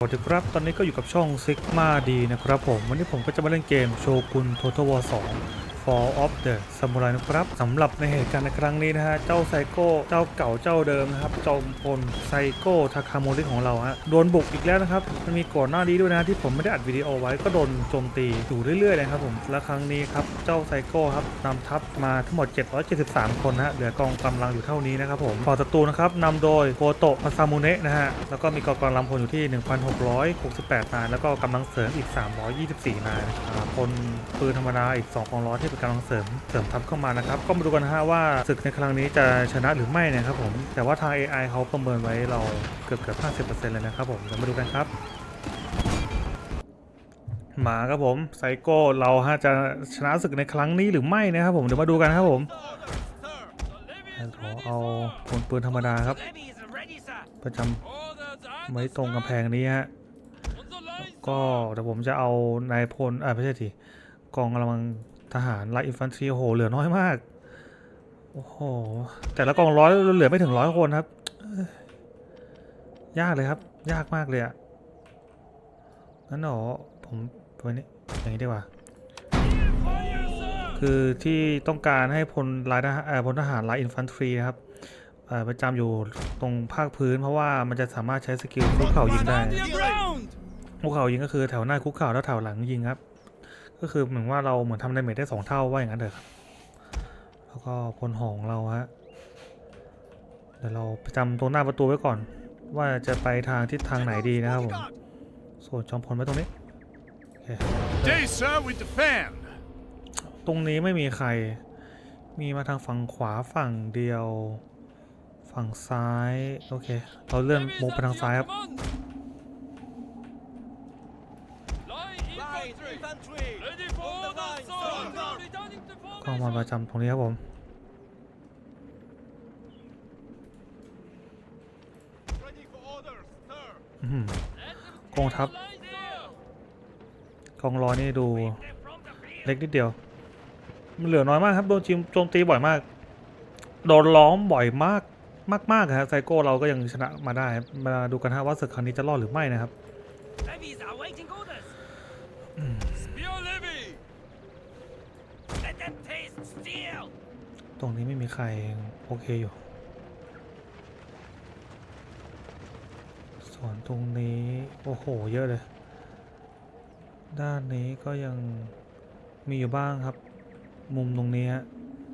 สวัสดีครับ ตอนนี้ก็อยู่กับช่อง Sigma D นะครับผม วันนี้ผมก็จะมาเล่นเกมโชกุน Total War 2 Fall of the Samurai นะครับสำหรับในเหตุการณ์ในครั้งนี้นะฮะ เจ้าไซโก้ เจ้าเก่าเจ้าเดิมนะครับจอมพลไซโก้ทาคาโมริของเราฮะ โดนบุกอีกแล้วนะครับ มันมีก่อนหน้านี้ด้วยนะที่ผมไม่ได้อัดวิดีโอไว้ก็โดนโจมตีอยู่เรื่อยๆเลยครับผม และครั้งนี้ครับ เจ้าไซโก้ครับนำทัพมาทั้งหมด 773 คนนะฮะ เหลือกองกำลังอยู่เท่านี้นะครับผมฝั่งศัตรูนะครับนำโดยโกโตะพาซามุเนะนะฮะ แล้วก็มีกองกำลังพลอยู่ที่ 1,668 นาย แล้วก็กำลังเสริมอีก 324 นายนะครับพลปืนธรรมดาอีก2กองร้อยที่กำลังเสริมเสริมทัพเข้ามานะครับก็มาดูกันฮะว่าศึกในครั้งนี้จะชนะหรือไม่นะครับผมแต่ว่าทาง AI เขาประเมินไว้เราเกือบเกือบ50%เลยนะครับผมเดี๋ยวมาดูกันครับมาครับผมไซโก้เราฮะจะชนะศึกในครั้งนี้หรือไม่นะครับผมเดี๋ยวมาดูกันครับผมขอเอาพลปืนธรรมดาครับ ประจำไว้ตรงกำแพงนี้ฮะก็เดี๋ยวผมจะเอานายพลอ่าไม่ใช่ทีกองกำลัง ทหารไลท์อินฟันทรีโอ้โหเหลือน้อยมาก โอ้โห แต่ละกองร้อยเหลือไม่ถึงร้อยคนครับ ยากเลยครับ ยากมากเลยอะงั้นหรอผมไปนี่อย่างนี้ดีกว่า คือที่ต้องการให้พลลายทหารเอ่อพลทหารไลท์อินฟันทรีนะครับประจำอยู่ตรงภาคพื้น เพราะว่ามันจะสามารถใช้สกิลคุกเข่ายิงได้คุกเข่ายิงก็คือแถวหน้าคุกเข่าแล้วแถวหลังยิงครับ ก็คือเหมือนว่าเราเหมือนทำดาเมจได้สองเท่าว่าอย่างนั้นเถอะครับแล้วก็พลหองเราฮะเดี๋ยวเราประจำตรงหน้าประตูไว้ก่อน ว่าจะไปทางทิศทางไหนดีนะครับผมส่วนจอมพลไว้ตรงนี้โอเค Day, sir, we defend. ตรงนี้ไม่มีใคร มีมาทางฝั่งขวาฝั่งเดียว ฝั่งซ้าย โอเค เราเลื่อนมุกไปทางซ้ายครับ ก็มาประจำตรงนี้ครับผม Ready for orders, sir. อื้อหือกองทัพกองร้อยนี่ดูเล็กนิดเดียว มันเหลือน้อยมากครับโดนจิมโจมตีบ่อยมาก โดนล้อมบ่อยมากมากๆครับไซโก้เราก็ยังชนะมาได้ มาดูกันฮะว่าศึกครั้งนี้จะรอดหรือไม่นะครับ ตรงนี้ไม่มีใครโอเคอยู่ ส่วนตรงนี้ โอ้โห เยอะเลย ด้านนี้ก็ยังมีอยู่บ้างครับ มุมตรงนี้ฮะ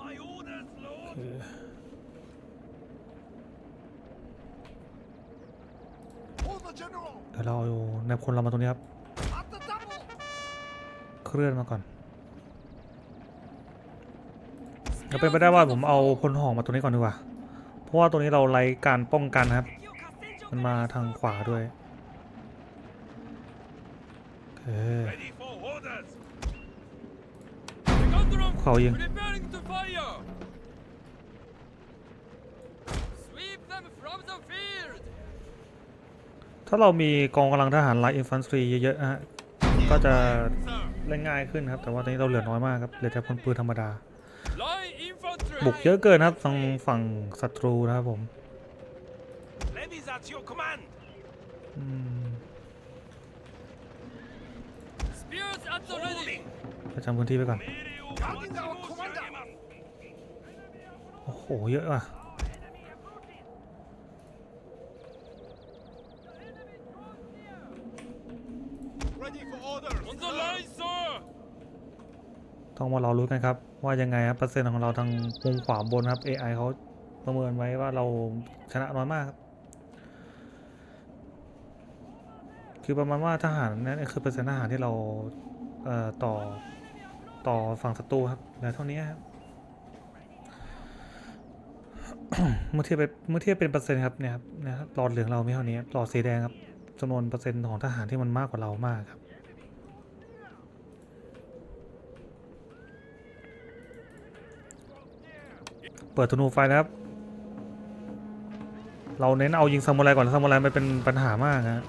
My orders, Lord. คือ Hold the general. เดี๋ยวเราเอาในพลเรามาตรงนี้ครับ เคลื่อนมาก่อน เดี๋ยวเป็นไปได้ว่าผมเอาพลหอกมาตรงนี้ก่อนดีกว่า เพราะว่าตรงนี้เราไล่การป้องกันครับ มันมาทางขวาด้วยเค Ready for orders. เขายิงถ้าเรามีกองกำลังทหารไลท์อินฟันทรีเยอะๆนะฮะก็จะเล่นง่ายขึ้นครับ แต่ว่าตอนนี้เราเหลือน้อยมากครับ เหลือแต่พลปืนธรรมดา บุกเยอะเกินครับทางฝั่งศัตรูนะครับผม Levies at your command. อืม Spears at the ready! ประจำพื้นที่ไปก่อน Guarding our commander. โอ้โห เยอะว่ะ Ready for orders. On the sir. line, sir! ต้องมาเรารู้กันครับ ว่ายังไงครับเปอร์เซ็นต์ของเราทางมุมขวาบนครับ AI เขาประเมินไว้ว่าเราชนะน้อยมากครับคือประมาณว่าทหารนั่นคือเปอร์เซ็นต์ทหารที่เราเอ่อต่อต่อฝั่งศัตรูครับเหลือเท่านี้ครับเมื่อเทียบเป็นเมื่อเทียบเป็นเปอร์เซ็นต์ครับเนี่ยครับเนะครับหลอดเหลืองเราไม่เท่านี้หลอดสีแดงครับจำนวนเปอร์เซ็นต์ของทหารที่มันมากกว่าเรามากครับ ปิดธนูไฟนะครับเราเน้นเอายิงซามูไรก่อนซามูไรมันเป็นปัญหามากฮะ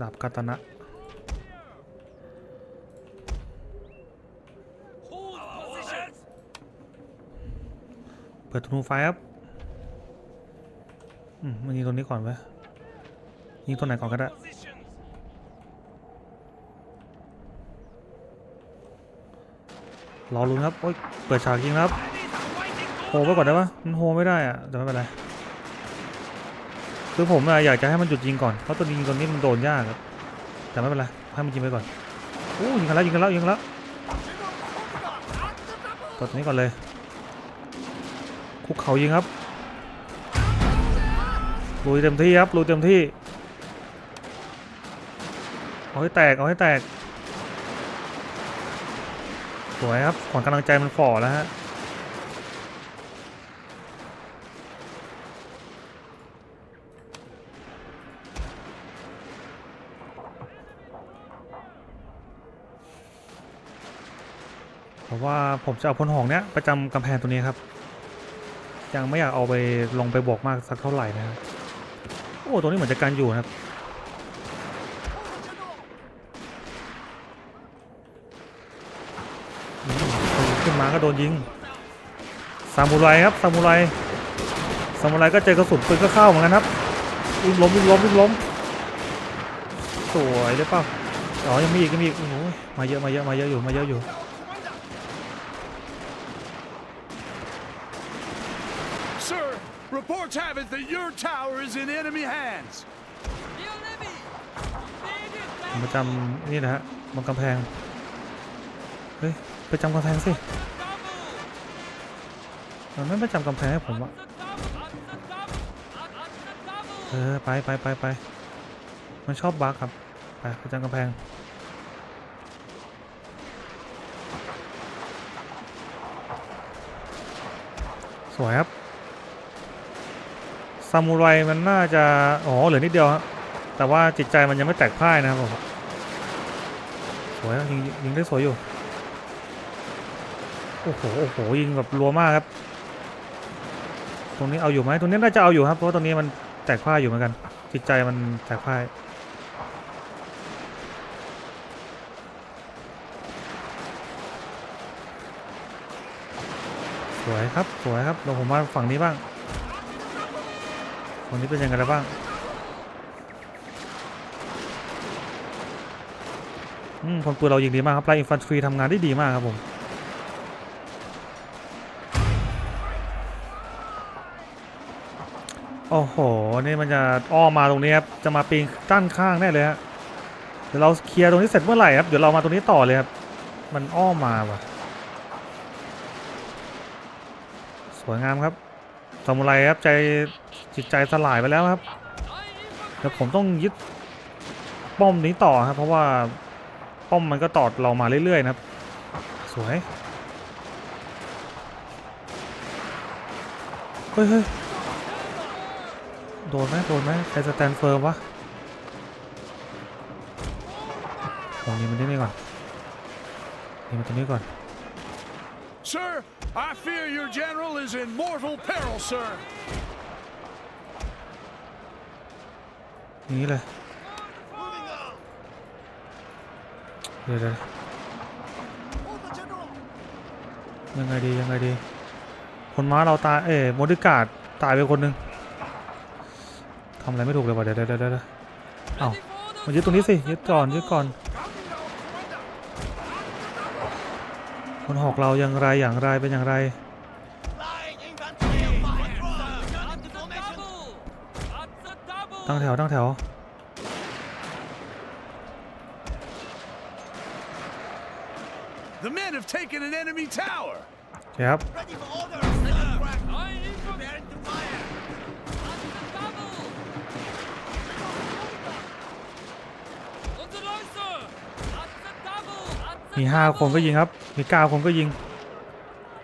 ดาบคาตนะเปิดธนูไฟครับอืมมันยิงตรงนี้ก่อนไหมยิงตัวไหนก่อนก็ได้ รอลุ้นครับโอ้ยเปิดฉากยิงครับ Enemies are waiting โฮไว้ก่อนได้ปะมันโฮไม่ได้อะแต่ไม่เป็นไรคือผมอะอยากจะให้มันหยุดยิงก่อนเพราะตัวยิงตัวนี้มันโดนยากครับแต่ไม่เป็นไรให้มันยิงไปก่อนโอ้ยิงกันแล้วยิงกันแล้วยิงกันแล้วตัวนี้ก่อนเลยคุกเขายิงครับลุยเต็มที่ครับลุยเต็มที่เอาให้แตกเอาให้แตก สวยครับขวัญกำลังใจมันฝ่อแล้วฮะเพราะว่าผมจะเอาพลหอกเนี้ยประจำกำแพงตัวนี้ครับ ยังไม่อยากเอาไปลงไปบวกมากสักเท่าไหร่นะครับโอ้ตัวนี้เหมือนจะกันอยู่นะครับ อืมขึ้นมา ก็โดนยิงซามูไรครับซามูไรซามูไรก็เจอกระสุนปืนก็เข้าเหมือนกันครับวิ่งล้มวิ่งล้มวิ่งล้มสวยได้เปล่าอ๋อยังมีอีกยังมีอีกโอ้โหมาเยอะมาเยอะมาเยอะอยู่มาเยอะอยู่ Sir, reports have it that your tower is in enemy hands. Dear Levy! Immediate ผมประจำนี่นะฮะบนกำแพง เฮ้ย ไปจำกำแพงสิ double! มันไม่ประจำกำแพงให้ผมอะเออไปไปไปไปมันชอบบักครับ ไปประจำกำแพงสวยครับซามูไรมันน่าจะ อ๋อ เหลือนิดเดียวครับ แต่ว่าจิตใจมันยังไม่แตกพ่ายนะครับผม สวยครับยิงยิงได้สวยอยู่ โอ้โห โอ้โห ยิงแบบรัวมากครับ ตรงนี้เอาอยู่ไหมตรงนี้น่าจะเอาอยู่ครับเพราะตรงนี้มันแตกพ่ายอยู่เหมือนกัน จิตใจมันแตกพ่ายสวยครับสวยครับเราผมมาฝั่งนี้บ้างฝั่งนี้เป็นยังไงบ้างอืมพลปืนเรายิงดีมากครับไล่อินฟันทรีทำงานได้ดีมากครับผม โอ้โห นี่มันจะอ้อมมาตรงนี้ครับ จะมาปีนด้านข้างแน่เลยฮะ เดี๋ยวเราเคลียร์ตรงนี้เสร็จเมื่อไหร่ครับ เดี๋ยวเรามาตรงนี้ต่อเลยครับ มันอ้อมมาว่ะ สวยงามครับซามูไรครับใจจิตใจสลายไปแล้วครับ เดี๋ยวผมต้องยึดป้อมนี้ต่อครับ เพราะว่าป้อมมันก็ตอดเรามาเรื่อยๆนะครับ สวย เฮ้ย โดนไหมโดนไหมใครสแตนเฟิร์มวะตรงนี้มันนี่ก่อนนี่มันตรงนี้ก่อน Sir, I fear your general is in mortal peril, sir. อย่างนี้เลย Moving on. เดี๋ยวเดี๋ยว Hold the general. ยังไงดียังไงดี คนม้าเราตายเอ๋โมดิการ์ดตายไปคนหนึ่งทำอะไรไม่ถูกเลยว่ะเดี๋ยวเดี๋ยวเดี๋ยวเดี๋ยวเอ้า Ready for orders! มายึดตรงนี้สิยึดก่อนยึดก่อน Counting our commander. คนหอกเราอย่างไรอย่างไรเป็นอย่างไร Flying infantry. Fire, sir. At the double! At the double! ตั้งแถวตั้งแถว The men have taken an enemy tower. โอเคครับ มีห้าคนก็ยิงครับ มีเก้าคนก็ยิง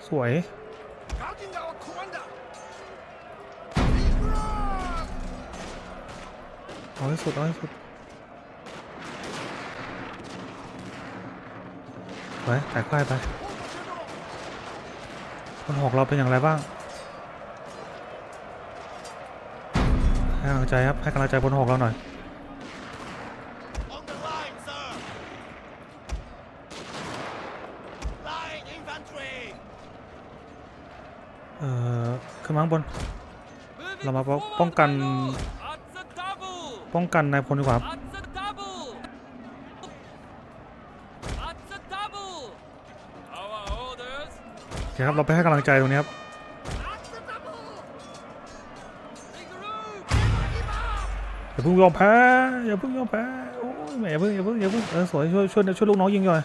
สวย เอาให้สุด เอาให้สุดไปแตกพ่ายไปคนหอกเราเป็นอย่างไรบ้าง ให้กำลังใจครับ ให้กำลังใจคนหอกเราหน่อย เอ่อขึ้นมาข้างบน Moving เรามาป้องกัน At the double! ป้องกันนายพลดีกว่าครับ At the double! At the double! Our orders! โอเคครับ เราไปให้กำลังใจตรงนี้ครับ Regroup! อย่าเพิ่งยอมแพ้ อย่าเพิ่งยอมแพ้ โอ้ยแหม่อย่าเพิ่งอย่าเพิ่งอย่าเพิ่งเออสวยช่วยช่วยช่วยลูกน้องยิงย่อย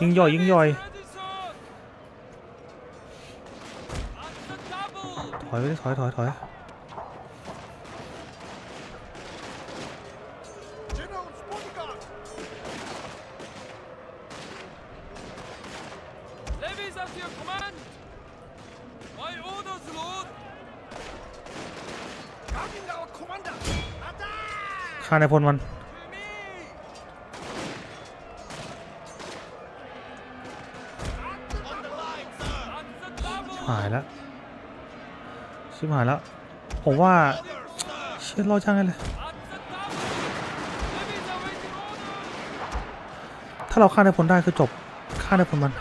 ยิงย่อยยิงย่อย Ready, sir! At the double! ถอยไปถอยถอยถอยฆ่านายพลมันหายแล้ว ชิบหายแล้ว ผมว่า เชี่ยรอช่างให้เลย At the double! Levies awaiting orders! ถ้าเราฆ่านายพลได้คือจบฆ่านายพลมัน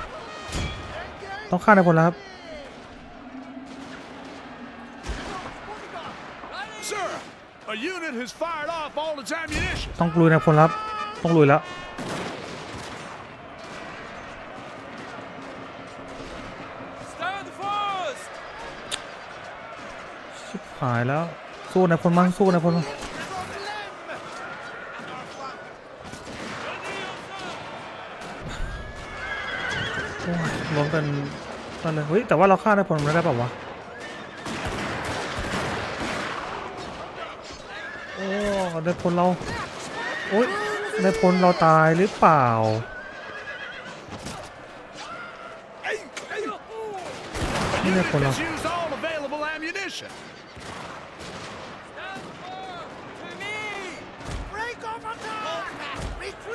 ต้องฆ่านายพลแล้วครับ Sir, a unit has fired off all its ammunition. ต้องลุยนายพลแล้วครับต้องลุยแล้ว Stand fast! ชิบ หายแล้ว สู้นายพลมันสู้นายพลมัน From Lem! And our flank! Ready, sir! โอ้มกันนั่นเลยเฮ้ยแต่ว่าเราฆ่านายพลมันได้ป่าวะโอ้นายพลเราโอ้ยนายพลเราตายหรือเปล่านี่นายพลเรา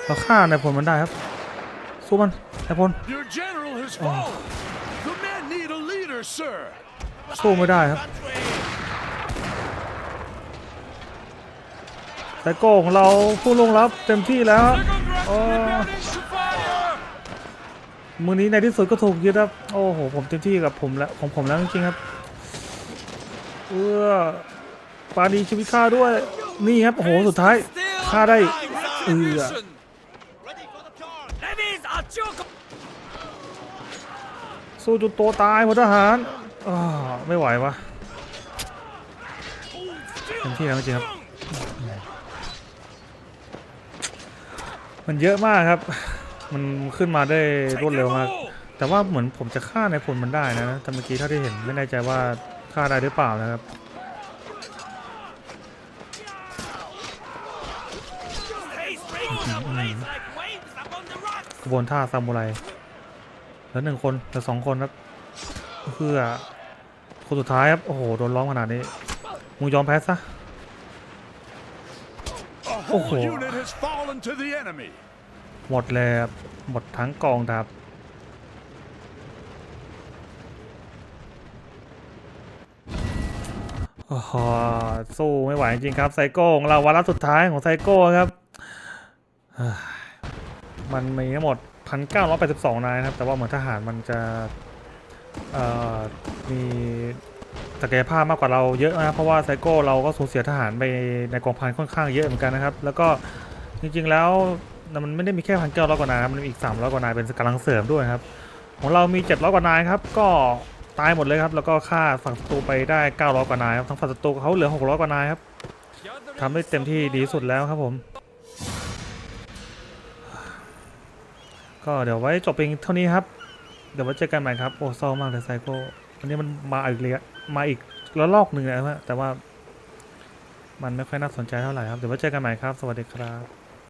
เราฆ่านายพลมันได้ครับ สู้มันนายพล Your general has fallen. The men need a leader, sir. สู้ไม่ได้ครับ Country! ไซโก้ของเราผู้ลงรับเต็มที่แล้ว Second rank Oh. preparing to fire! มือนี้ในที่สุดก็ถูกยึดครับ โอ้โห ผมเต็มที่กับผมแล้วของผมแล้วจริงๆครับเออปาดีชีวิตข้าด้วย นี่ครับ โอ้โห สุดท้ายฆ่าได้เออ สู้จนตัวตายหมดทหารไม่ไหววะเต็มที่แล้วจริงครับมันเยอะมากครับ มันขึ้นมาได้รวดเร็วมาก แต่ว่าเหมือนผมจะฆ่าในพลมันได้นะแต่เมื่อกี้เท่าที่เห็นไม่แน่ใจว่าฆ่าได้หรือเปล่านะครับกระบวนท่าซามูไร เหลือหนึ่งคนเหลือสองคนครับเพื่อคนสุดท้ายครับโอ้โหโดนล้อมขนาดนี้มึงยอมแพ้ซะ A whole Oh. unit has fallen to the enemy. หมดเลยครับหมดทั้งกองทัพโอ้โหสู้ไม่ไหวจริงครับไซโก้ของเราวาระสุดท้ายของไซโก้ครับ มันมีทั้งหมด 1,982นายนะครับ แต่ว่าเหมือนทหารมันจะมีศักยภาพมากกว่าเราเยอะนะเพราะว่าไซโก้เราก็สูญเสียทหารไปในกองพันค่อนข้างเยอะเหมือนกันนะครับ แล้วก็จริงๆแล้วมันไม่ได้มีแค่พันเก้าร้อยกว่านายครับมันมีอีกสามร้อยกว่านายเป็นกำลังเสริมด้วยครับ ของเรามีเจ็ดร้อยกว่านายครับ ก็ตายหมดเลยครับ แล้วก็ฆ่าฝั่งศัตรูไปได้เก้าร้อยกว่านายครับทั้งฝั่งศัตรูเขาเหลือหกร้อยกว่านายครับทำได้เต็มที่ดีสุดแล้วครับผม ก็เดี๋ยวไว้จบเพียงเท่านี้ครับ เดี๋ยวไว้เจอกันใหม่ครับ โอ้เศร้ามากเลยไซโก้อันนี้มันมาอีกเลยะมาอีกระลอกหนึ่งแล้วฮะแต่ว่า มันไม่ค่อยน่าสนใจเท่าไหร่ครับ เดี๋ยวไว้เจอกันใหม่ครับ สวัสดีครับ